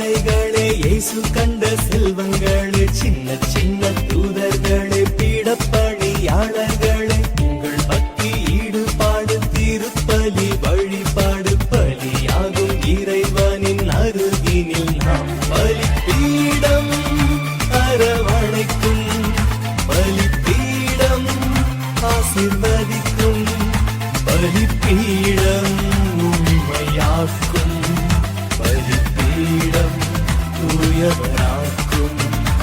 கருணைகளே இயேசு கண்ட செல்வங்களே சின்ன சின்ன தூதர்களே பீடப்பணியாளர்களே உங்கள் பக்தி ஈடுபாடு திருப்பலி வழிபாடு பலியாகும் இறைவனின் அருகினில் நாம் பலி பீடம் அரவணைக்கும் பலி பீடம் ஆசிர்வதிக்கும் பலி பீடம் you Yeah.